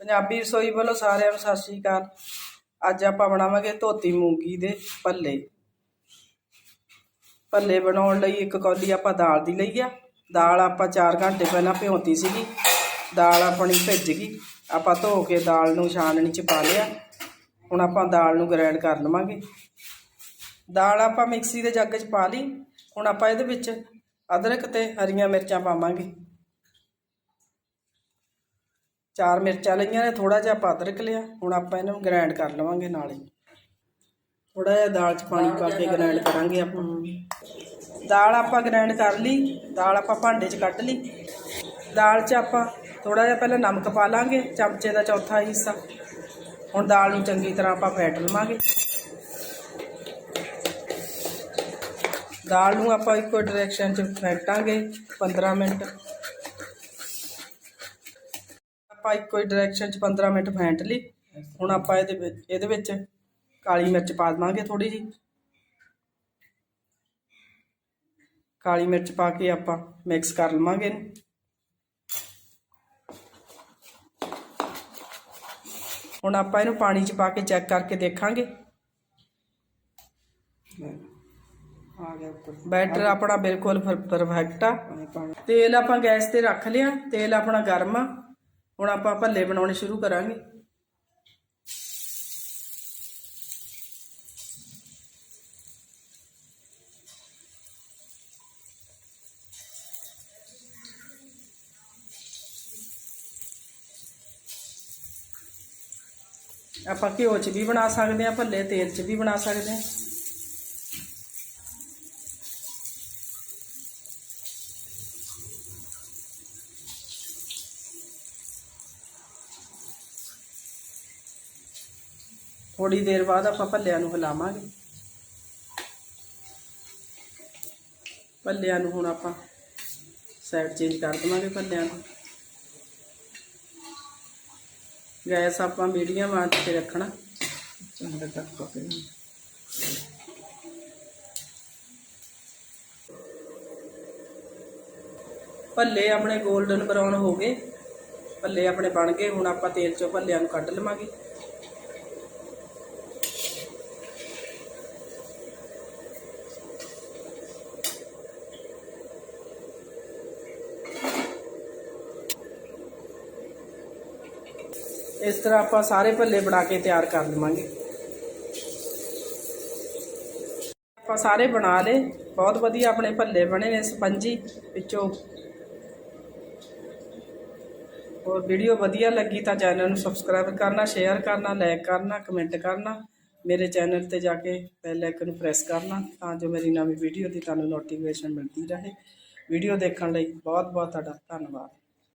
ਪੰਜਾਬੀ ਰਸੋਈ ਵੱਲੋਂ ਸਾਰਿਆਂ ਨੂੰ ਸਤਿ ਸ਼੍ਰੀ ਅਕਾਲ। ਅੱਜ ਆਪਾਂ ਬਣਾਵਾਂਗੇ ਧੋਤੀ ਮੂੰਗੀ ਦੇ ਭੱਲੇ ਭੱਲੇ ਬਣਾਉਣ ਲਈ ਇੱਕ ਕੌਲੀ ਆਪਾਂ ਦਾਲ ਦੀ ਲਈ ਆ। ਦਾਲ ਆਪਾਂ 4 ਘੰਟੇ ਪਹਿਲਾਂ ਭਿਉਂਤੀ ਸੀਗੀ। ਦਾਲ ਆਪਣੀ ਭਿੱਜ ਗਈ। ਆਪਾਂ ਧੋ ਕੇ ਦਾਲ ਨੂੰ ਛਾਨਣੀ ਚ ਪਾ ਲਿਆ। ਹੁਣ ਆਪਾਂ ਦਾਲ ਨੂੰ ਗ੍ਰਾਈਂਡ ਕਰ ਲਵਾਂਗੇ। ਦਾਲ ਆਪਾਂ ਮਿਕਸੀ ਦੇ ਜੱਗ 'ਚ ਪਾ ਲਈ। ਹੁਣ ਆਪਾਂ ਇਹਦੇ ਵਿੱਚ ਅਦਰਕ ਤੇ ਹਰੀਆਂ ਮਿਰਚਾਂ ਪਾਵਾਂਗੇ। ਚਾਰ ਮਿਰਚਾਂ ਲਈਆਂ ਨੇ ਥੋੜਾ ਜਿਹਾ ਆਪਾਂ ਅਦਰਕ ਲਿਆ। ਹੁਣ ਆਪਾਂ ਇਹਨਾਂ ਨੂੰ ਗ੍ਰਾਈਂਡ ਕਰ ਲਵਾਂਗੇ ਨਾਲ ਹੀ। ਥੋੜਾ ਜਿਹਾ ਦਾਲ 'ਚ ਪਾਣੀ ਪਾ ਕੇ ਗ੍ਰਾਈਂਡ ਕਰਾਂਗੇ ਆਪਾਂ। ਦਾਲ ਆਪਾਂ ਗ੍ਰਾਈਂਡ ਕਰ ਲਈ। ਦਾਲ ਆਪਾਂ ਭਾਂਡੇ 'ਚ ਕੱਢ ਲਈ। ਦਾਲ 'ਚ ਆਪਾਂ ਥੋੜਾ ਜਿਹਾ ਪਹਿਲਾਂ ਨਮਕ ਪਾ ਲਾਂਗੇ, ਚਮਚੇ ਦਾ ਚੌਥਾ ਹਿੱਸਾ। ਹੁਣ ਦਾਲ ਨੂੰ ਚੰਗੀ ਤਰ੍ਹਾਂ ਆਪਾਂ ਫੈਟ ਲਵਾਂਗੇ। ਦਾਲ ਨੂੰ ਆਪਾਂ ਇੱਕੋ ਡਾਇਰੈਕਸ਼ਨ 'ਚ ਫੈਟਾਂਗੇ 15 ਮਿੰਟ। ਆਪਾਂ ਇੱਕੋ ਹੀ ਡਾਇਰੈਕਸ਼ਨ 'ਚ 15 ਮਿੰਟ ਫੈਂਟ ਲਈ। ਹੁਣ ਆਪਾਂ ਇਹਦੇ ਵਿੱਚ ਇਹਦੇ ਵਿੱਚ ਕਾਲੀ ਮਿਰਚ ਪਾ ਦੇਵਾਂਗੇ ਥੋੜੀ ਜੀ ਕਾਲੀ ਮਿਰਚ ਪਾ ਕੇ ਆਪਾਂ ਮਿਕਸ ਕਰ ਲਵਾਂਗੇ ਇਹਨੂੰ। ਹੁਣ ਆਪਾਂ ਇਹਨੂੰ ਪਾਣੀ 'ਚ ਪਾ ਕੇ ਚੈੱਕ ਕਰਕੇ ਦੇਖਾਂਗੇ। ਆ ਗਿਆ ਉੱਪਰ। ਬੈਟਰ ਆਪਣਾ ਬਿਲਕੁਲ ਪਰਫੈਕਟ ਆ। ਤੇਲ ਆਪਾਂ ਗੈਸ ਤੇ ਰੱਖ ਲਿਆ। ਤੇਲ ਆਪਣਾ ਗਰਮ ਆ। ਹੁਣ ਆਪਾਂ ਭੱਲੇ ਬਣਾਉਣੇ ਸ਼ੁਰੂ ਕਰਾਂਗੇ। ਆਪਾਂ ਘਿਓ 'ਚ ਵੀ ਬਣਾ ਸਕਦੇ ਆ ਭੱਲੇ ਤੇਲ 'ਚ ਵੀ ਬਣਾ ਸਕਦੇ ਆ ਥੋੜੀ ਦੇਰ ਬਾਅਦ ਆਪਾਂ ਭੱਲਿਆਂ ਨੂੰ ਹਿਲਾਵਾਂਗੇ। ਭੱਲਿਆਂ ਨੂੰ ਹੁਣ ਆਪਾਂ ਸਾਈਡ ਚੇਂਜ ਕਰ ਦਵਾਂਗੇ ਭੱਲਿਆਂ ਨੂੰ। ਗੈਸ ਆਪਾਂ ਮੀਡੀਅਮ ਆਂਚ ਤੇ ਰੱਖਣਾ। ਚੰਗਾ ਤੱਕ ਪਕੇ ਭੱਲੇ ਆਪਣੇ 골ਡਨ ਬਰਾਊਨ ਹੋ ਗਏ। ਭੱਲੇ ਆਪਣੇ ਬਣ ਗਏ ਹੁਣ ਆਪਾਂ ਤੇਲ ਚੋਂ ਭੱਲਿਆਂ ਨੂੰ ਕੱਢ ਲਵਾਂਗੇ। ਇਸ ਤਰ੍ਹਾਂ ਆਪਾਂ ਸਾਰੇ ਭੱਲੇ ਬਣਾ ਕੇ ਤਿਆਰ ਕਰ ਲਵਾਂਗੇ ਆਪਾਂ ਸਾਰੇ ਬਣਾ ਲਏ। ਬਹੁਤ ਵਧੀਆ ਆਪਣੇ ਭੱਲੇ ਬਣੇ ਨੇ ਸਪੰਜੀ ਵਿੱਚੋਂ। ਔਰ ਵੀਡੀਓ ਵਧੀਆ ਲੱਗੀ ਤਾਂ ਚੈਨਲ ਨੂੰ ਸਬਸਕ੍ਰਾਈਬ ਕਰਨਾ ਸ਼ੇਅਰ ਕਰਨਾ ਲਾਈਕ ਕਰਨਾ ਕਮੈਂਟ ਕਰਨਾ। ਮੇਰੇ ਚੈਨਲ ਤੇ ਜਾ ਕੇ ਬੈਲ ਆਈਕਨ ਨੂੰ ਪ੍ਰੈਸ ਕਰਨਾ ਤਾਂ ਜੋ ਮੇਰੀ ਨਵੀਂ ਵੀਡੀਓ ਦੀ ਤੁਹਾਨੂੰ ਨੋਟੀਫਿਕੇਸ਼ਨ ਮਿਲਦੀ ਰਹੇ। ਵੀਡੀਓ ਦੇਖਣ ਲਈ ਬਹੁਤ ਬਹੁਤ ਤੁਹਾਡਾ ਧੰਨਵਾਦ।